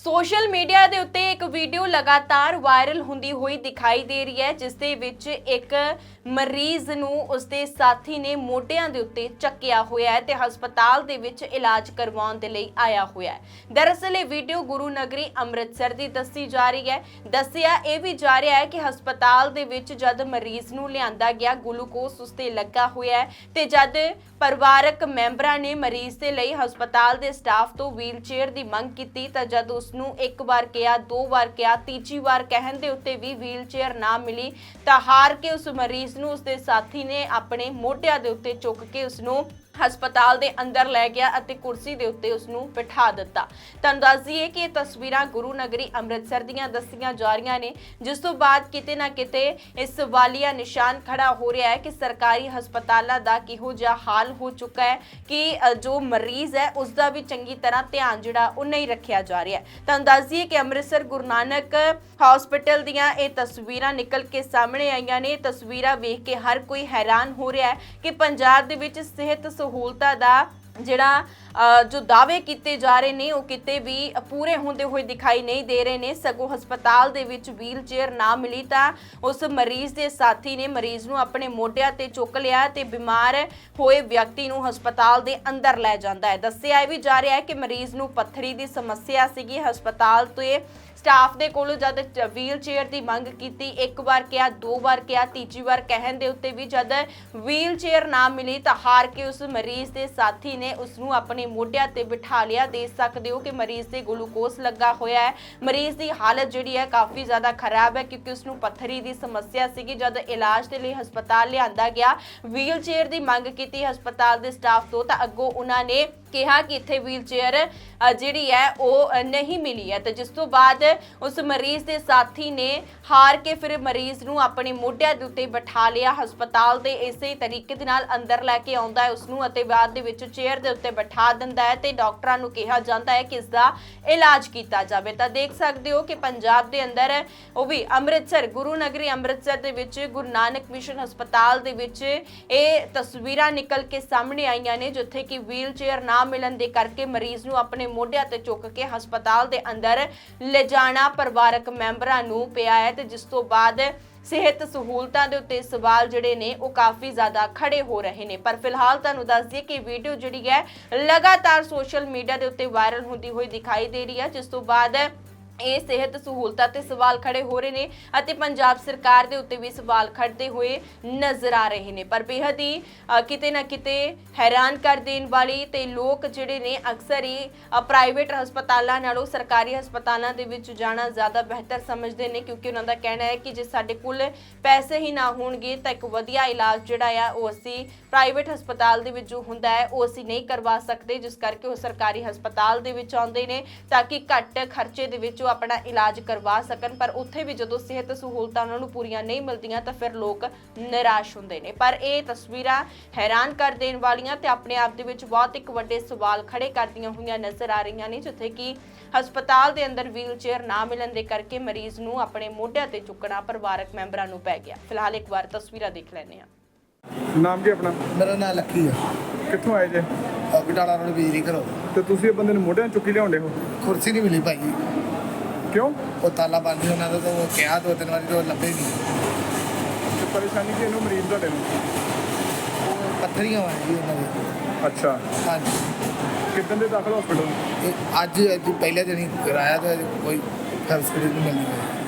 Social media ਦੇ ਉੱਤੇ ਇੱਕ ਵੀਡੀਓ ਲਗਾਤਾਰ ਵਾਇਰਲ ਹੁੰਦੀ ਹੋਈ ਦਿਖਾਈ ਦੇ ਰਹੀ ਹੈ, ਜਿਸ ਦੇ ਵਿੱਚ ਇੱਕ ਮਰੀਜ਼ ਨੂੰ ਉਸਦੇ ਸਾਥੀ ਨੇ ਮੋਢਿਆਂ ਦੇ ਉੱਤੇ ਚੱਕਿਆ ਹੋਇਆ ਹੈ ਤੇ ਹਸਪਤਾਲ ਦੇ ਵਿੱਚ ਇਲਾਜ ਕਰਵਾਉਣ ਦੇ ਲਈ ਆਇਆ ਹੋਇਆ ਹੈ। ਦਰਅਸਲ, ਇਹ ਵੀਡੀਓ ਗੁਰੂ ਨਗਰੀ ਅੰਮ੍ਰਿਤਸਰ ਦੀ ਦੱਸੀ ਜਾ ਰਹੀ ਹੈ। ਦੱਸਿਆ ਇਹ ਵੀ ਜਾ ਰਿਹਾ ਹੈ ਕਿ ਹਸਪਤਾਲ ਦੇ ਵਿੱਚ ਜਦ ਮਰੀਜ਼ ਨੂੰ ਲਿਆਂਦਾ ਗਿਆ, ਗਲੂਕੋਸ ਉਸਤੇ ਲੱਗਾ ਹੋਇਆ ਹੈ ਤੇ ਜਦ ਪਰਿਵਾਰਕ ਮੈਂਬਰਾਂ ਨੇ ਮਰੀਜ਼ ਦੇ ਲਈ ਹਸਪਤਾਲ ਦੇ ਸਟਾਫ ਤੋਂ ਵੀਲਚੇਅਰ ਦੀ ਮੰਗ ਕੀਤੀ, ਤਾਂ ਜਦ ਉਸ ਨੂੰ ਇੱਕ ਵਾਰ ਕਿਹਾ, ਦੋ ਵਾਰ ਕਿਹਾ, ਤੀਜੀ ਵਾਰ ਕਹਿਣ ਦੇ ਉੱਤੇ ਵੀ ਵੀਲਚੇਅਰ ਨਾ ਮਿਲੀ, ਤਾਂ ਹਾਰ ਕੇ ਉਸ ਮਰੀਜ਼ ਨੂੰ ਉਸਦੇ ਸਾਥੀ ਨੇ ਆਪਣੇ ਮੋਢਿਆਂ ਦੇ ਉੱਤੇ ਚੁੱਕ ਕੇ ਉਸ ਨੂੰ ਹਸਪਤਾਲ ਦੇ ਅੰਦਰ ਲੈ ਗਿਆ ਅਤੇ ਕੁਰਸੀ ਦੇ ਉੱਤੇ ਉਸ ਨੂੰ ਬਿਠਾ ਦਿੱਤਾ। ਤੁਹਾਨੂੰ ਦੱਸ ਦਈਏ ਕਿ ਇਹ ਤਸਵੀਰਾਂ ਗੁਰੂ ਨਗਰੀ ਅੰਮ੍ਰਿਤਸਰ ਦੀਆਂ ਦੱਸੀਆਂ ਜਾ ਰਹੀਆਂ ਨੇ, ਜਿਸ ਤੋਂ ਬਾਅਦ ਕਿਤੇ ਨਾ ਕਿਤੇ ਇਸ ਵਾਲੀਆ ਨਿਸ਼ਾਨ ਖੜਾ ਹੋ ਰਿਹਾ ਹੈ ਕਿ ਸਰਕਾਰੀ ਹਸਪਤਾਲਾਂ ਦਾ ਕਿਹੋ ਜਿਹਾ ਹਾਲ ਹੋ ਚੁੱਕਾ ਹੈ ਕਿ ਜੋ ਮਰੀਜ਼ ਹੈ, ਉਸ ਦਾ ਵੀ ਚੰਗੀ ਤਰ੍ਹਾਂ ਧਿਆਨ ਜਿਹੜਾ ਉਹ ਨਹੀਂ ਰੱਖਿਆ ਜਾ ਰਿਹਾ ਤੁਹਾਨੂੰ ਦੱਸ ਦਈਏ ਕਿ ਅੰਮ੍ਰਿਤਸਰ ਗੁਰੂ ਨਾਨਕ ਹਸਪੀਟਲ ਦੀਆਂ ਇਹ ਤਸਵੀਰਾਂ ਨਿਕਲ ਕੇ ਸਾਹਮਣੇ ਆਈਆਂ ਨੇ। ਤਸਵੀਰਾਂ ਵੇਖ ਕੇ ਹਰ ਕੋਈ ਹੈਰਾਨ ਹੋ ਰਿਹਾ ਹੈ ਕਿ ਪੰਜਾਬ ਦੇ ਵਿੱਚ ਸਿਹਤ ਸਹੂਲਤਾਂ ਦਾ ਜਿਹੜਾ ਜੋ ਦਾਅਵੇ ਕੀਤੇ ਜਾ ਰਹੇ ਨੇ, ਉਹ ਕਿਤੇ ਵੀ ਪੂਰੇ ਹੁੰਦੇ ਹੋਏ ਦਿਖਾਈ ਨਹੀਂ ਦੇ ਰਹੇ ਨੇ। ਸਗੋਂ ਹਸਪਤਾਲ ਦੇ ਵਿੱਚ ਵੀਲ ਚੇਅਰ ਨਾ ਮਿਲੀ ਤਾਂ ਉਸ ਮਰੀਜ਼ ਦੇ ਸਾਥੀ ਨੇ ਮਰੀਜ਼ ਨੂੰ ਆਪਣੇ ਮੋਢਿਆਂ ਤੇ ਚੁੱਕ ਲਿਆ ਤੇ ਬਿਮਾਰ ਹੋਏ ਵਿਅਕਤੀ ਨੂੰ ਹਸਪਤਾਲ ਦੇ ਅੰਦਰ ਲੈ ਜਾਂਦਾ ਹੈ। ਦੱਸਿਆ ਇਹ ਵੀ ਜਾ ਰਿਹਾ ਹੈ ਕਿ ਮਰੀਜ਼ ਨੂੰ ਪੱਥਰੀ ਦੀ ਸਮੱਸਿਆ ਸੀਗੀ। ਹਸਪਤਾਲ ਤੇ ਸਟਾਫ ਦੇ ਕੋਲੋਂ ਜਦ ਵੀਲ ਚੇਅਰ ਦੀ ਮੰਗ ਕੀਤੀ, ਇੱਕ ਵਾਰ ਕਿਹਾ, ਦੋ ਵਾਰ ਕਿਹਾ, ਤੀਜੀ ਵਾਰ ਕਹਿਣ ਦੇ ਉੱਤੇ ਵੀ ਜਦ ਵੀਲ ਚੇਅਰ ਨਾ ਮਿਲੀ ਤਾਂ ਹਾਰ ਕੇ ਉਸ ਮਰੀਜ਼ ਦੇ ਸਾਥੀ ਨੇ ਉਸ ਨੂੰ ਆਪਣੇ ਮੋਢਿਆਂ ਤੇ ਬਿਠਾ ਲਿਆ। ਦੇ ਸਕਦੇ ਹੋ ਕਿ ਮਰੀਜ਼ ਦੇ ਗਲੂਕੋਸ ਲੱਗਾ ਹੋਇਆ ਹੈ। ਮਰੀਜ਼ ਦੀ ਹਾਲਤ ਜਿਹੜੀ ਹੈ ਕਾਫੀ ਜ਼ਿਆਦਾ ਖਰਾਬ ਹੈ ਕਿਉਂਕਿ ਉਸ ਨੂੰ ਪੱਥਰੀ ਦੀ ਸਮੱਸਿਆ ਸੀਗੀ। ਜਦ ਇਲਾਜ ਦੇ ਲਈ ਹਸਪਤਾਲ ਲਿਆਂਦਾ ਗਿਆ ਵੀਲ ਚੇਅਰ ਦੀ ਮੰਗ ਕੀਤੀ ਹਸਪਤਾਲ ਦੇ ਸਟਾਫ ਤੋਂ ਤਾਂ ਅੱਗੋਂ ਉਹਨਾਂ ਨੇ ਕਿਹਾ ਕਿ ਇੱਥੇ ਵੀਲਚੇਅਰ ਜਿਹੜੀ ਹੈ, ਉਹ ਨਹੀਂ ਮਿਲੀ ਹੈ। ਤੇ ਜਿਸ ਤੋਂ ਬਾਅਦ ਉਸ ਮਰੀਜ਼ ਦੇ ਸਾਥੀ ਨੇ ਹਾਰ ਕੇ ਫਿਰ ਮਰੀਜ਼ ਨੂੰ ਆਪਣੇ ਮੋਢਿਆਂ ਦੇ ਉੱਤੇ ਬਿਠਾ ਲਿਆ। ਹਸਪਤਾਲ ਦੇ ਇਸੇ ਤਰੀਕੇ ਦੇ ਨਾਲ ਅੰਦਰ ਲੈ ਕੇ ਆਉਂਦਾ ਹੈ ਉਸ ਨੂੰ ਅਤੇ ਬਾਅਦ ਦੇ ਵਿੱਚ ਚੇਅਰ ਦੇ ਉੱਤੇ ਬਿਠਾ ਦਿੰਦਾ ਹੈ ਤੇ ਡਾਕਟਰਾਂ ਨੂੰ ਕਿਹਾ ਜਾਂਦਾ ਹੈ ਕਿ ਇਸ ਦਾ ਇਲਾਜ ਕੀਤਾ ਜਾਵੇ। ਤਾਂ ਦੇਖ ਸਕਦੇ ਹੋ ਕਿ ਪੰਜਾਬ ਦੇ ਅੰਦਰ ਉਹ ਵੀ ਅੰਮ੍ਰਿਤਸਰ, ਗੁਰੂ ਨਗਰੀ ਅੰਮ੍ਰਿਤਸਰ ਦੇ ਵਿੱਚ ਗੁਰੂ ਨਾਨਕ ਮਿਸ਼ਨ ਹਸਪਤਾਲ ਦੇ ਵਿੱਚ ਇਹ ਤਸਵੀਰਾਂ ਨਿਕਲ ਕੇ ਸਾਹਮਣੇ ਆਈਆਂ ਨੇ, ਜਿੱਥੇ ਕਿ ਵੀਲ ਚੇਅਰ ਨਾ ਮਿਲਣ ਦੇ ਕਰਕੇ ਮਰੀਜ਼ ਨੂੰ ਆਪਣੇ ਮੋਢਿਆਂ ਤੇ ਚੁੱਕ ਕੇ ਹਸਪਤਾਲ ਦੇ ਅੰਦਰ ਲਿਜਾਣਾ ਪਰਿਵਾਰਕ ਮੈਂਬਰਾਂ ਨੂੰ ਪਿਆ ਹੈ ਤੇ ਜਿਸ ਤੋਂ ਬਾਅਦ ਸਿਹਤ ਸਹੂਲਤਾਂ ਦੇ ਉੱਤੇ ਸਵਾਲ ਜਿਹੜੇ ਨੇ ਉਹ ਕਾਫੀ ਜ਼ਿਆਦਾ ਖੜੇ ਹੋ ਰਹੇ ਨੇ। ਪਰ ਫਿਲਹਾਲ ਤੁਹਾਨੂੰ ਦੱਸ ਦਈਏ ਕਿ ਵੀਡੀਓ ਜਿਹੜੀ ਹੈ ਲਗਾਤਾਰ ਸੋਸ਼ਲ ਮੀਡੀਆ ਦੇ ਉੱਤੇ ਵਾਇਰਲ ਹੁੰਦੀ ਹੋਈ ਦਿਖਾਈ ਦੇ ਰਹੀ ਹੈ, ਜਿਸ ਤੋਂ ਬਾਅਦ ਇਹ ਸਿਹਤ ਸਹੂਲਤਾਂ ਤੇ ਸਵਾਲ ਖੜੇ ਹੋ ਰਹੇ ਨੇ ਅਤੇ ਪੰਜਾਬ ਸਰਕਾਰ ਦੇ ਉੱਤੇ ਵੀ ਸਵਾਲ ਖੜਦੇ ਹੋਏ ਨਜ਼ਰ ਆ ਰਹੇ ਨੇ। ਪਰ ਬੇਹੱਦ ਹੀ ਕਿਤੇ ਨਾ ਕਿਤੇ ਹੈਰਾਨ ਕਰ ਦੇਣ ਵਾਲੀ ਤੇ ਲੋਕ ਜਿਹੜੇ ਨੇ ਅਕਸਰ ਹੀ ਪ੍ਰਾਈਵੇਟ ਹਸਪਤਾਲਾਂ ਨਾਲੋਂ ਸਰਕਾਰੀ ਹਸਪਤਾਲਾਂ ਦੇ ਵਿੱਚ ਜਾਣਾ ਜ਼ਿਆਦਾ ਬਿਹਤਰ ਸਮਝਦੇ ਨੇ ਕਿਉਂਕਿ ਉਹਨਾਂ ਦਾ ਕਹਿਣਾ ਹੈ ਕਿ ਜੇ ਸਾਡੇ ਕੋਲ ਪੈਸੇ ਹੀ ਨਾ ਹੋਣਗੇ ਤਾਂ ਇੱਕ ਵਧੀਆ ਇਲਾਜ ਜਿਹੜਾ ਆ ਉਹ ਅਸੀਂ ਪ੍ਰਾਈਵੇਟ ਹਸਪਤਾਲ ਦੇ ਵਿੱਚ ਜੋ ਹੁੰਦਾ ਹੈ ਉਹ ਅਸੀਂ ਨਹੀਂ ਕਰਵਾ ਸਕਦੇ, ਜਿਸ ਕਰਕੇ ਉਹ ਸਰਕਾਰੀ ਹਸਪਤਾਲ ਦੇ ਵਿੱਚ ਆਉਂਦੇ ਨੇ ਤਾਂ ਕਿ ਘੱਟ ਖਰਚੇ ਦੇ ਵਿੱਚ ਆਪਣਾ ਇਲਾਜ ਕਰਵਾ ਸਕਣ ਪਰ ਉੱਥੇ ਵੀ ਜਦੋਂ ਸਿਹਤ ਸਹੂਲਤਾਂ ਉਹਨਾਂ ਨੂੰ ਪੂਰੀਆਂ ਨਹੀਂ ਮਿਲਦੀਆਂ ਤਾਂ ਫਿਰ ਲੋਕ ਨਿਰਾਸ਼ ਹੁੰਦੇ ਨੇ। ਪਰ ਇਹ ਤਸਵੀਰਾਂ ਹੈਰਾਨ ਕਰ ਦੇਣ ਵਾਲੀਆਂ ਤੇ ਆਪਣੇ ਆਪ ਦੇ ਵਿੱਚ ਬਹੁਤ ਇੱਕ ਵੱਡੇ ਸਵਾਲ ਖੜੇ ਕਰਦੀਆਂ ਹੋਈਆਂ ਨਜ਼ਰ ਆ ਰਹੀਆਂ ਨੇ ਜਿੱਥੇ ਕਿ ਹਸਪਤਾਲ ਦੇ ਅੰਦਰ ਵੀਲ ਚੇਅਰ ਨਾ ਮਿਲਣ ਦੇ ਕਰਕੇ ਮਰੀਜ਼ ਨੂੰ ਆਪਣੇ ਮੋਢਿਆਂ ਤੇ ਚੁੱਕਣਾ ਪਰਿਵਾਰਕ ਮੈਂਬਰਾਂ ਨੂੰ ਪੈ ਗਿਆ। ਫਿਲਹਾਲ ਇੱਕ ਵਾਰ ਤਸਵੀਰਾਂ ਦੇਖ ਲੈਂਦੇ ਹਾਂ। ਨਾਮ ਕੀ ਆਪਣਾ? ਮੇਰਾ ਨਾਂ ਲੱਕੀ ਆ। ਕਿੱਥੋਂ ਆਏ ਜੇ? ਬਟਾਲਾ ਰੋਡ ਬਿਜਲੀ ਘਰੋਂ। ਤੇ ਤੁਸੀਂ ਇਹ ਬੰਦੇ ਨੂੰ ਮੋਢਿਆਂ ਚੁੱਕੀ ਲਿਆਉਂਦੇ ਹੋ? ਕੁਰਸੀ ਨਹੀਂ ਮਿਲੀ ਭਾਈ। ਕਿਉਂ? ਉਹ ਤਾਲਾ ਬੰਦ ਸੀ ਉਹਨਾਂ ਦਾ ਤਾਂ ਉਹ ਕਿਹਾ ਦੋ ਤਿੰਨ ਵਾਰੀ ਤੋਂ ਲੱਭੇ ਨਹੀਂ ਤੇ ਪਰੇਸ਼ਾਨੀ ਕੀ ਇਹਨੂੰ ਮਰੀਜ਼ ਤੁਹਾਡੇ ਨੂੰ? ਉਹ ਪੱਥਰੀਆਂ ਵਾਂ ਜੀ ਉਹਨਾਂ ਦੇ। ਅੱਛਾ। ਹਾਂਜੀ। ਕਿੱਦਣ ਦੇ ਦਾਖਲ ਹਸਪੀਟਲ? ਇਹ ਅੱਜ ਅੱਜ ਪਹਿਲੇ ਦਿਨ ਹੀ ਕਰਾਇਆ ਤਾਂ ਕੋਈ ਫੈਸਿਲਿਟੀ ਨਹੀਂ ਮਿਲਦੀ।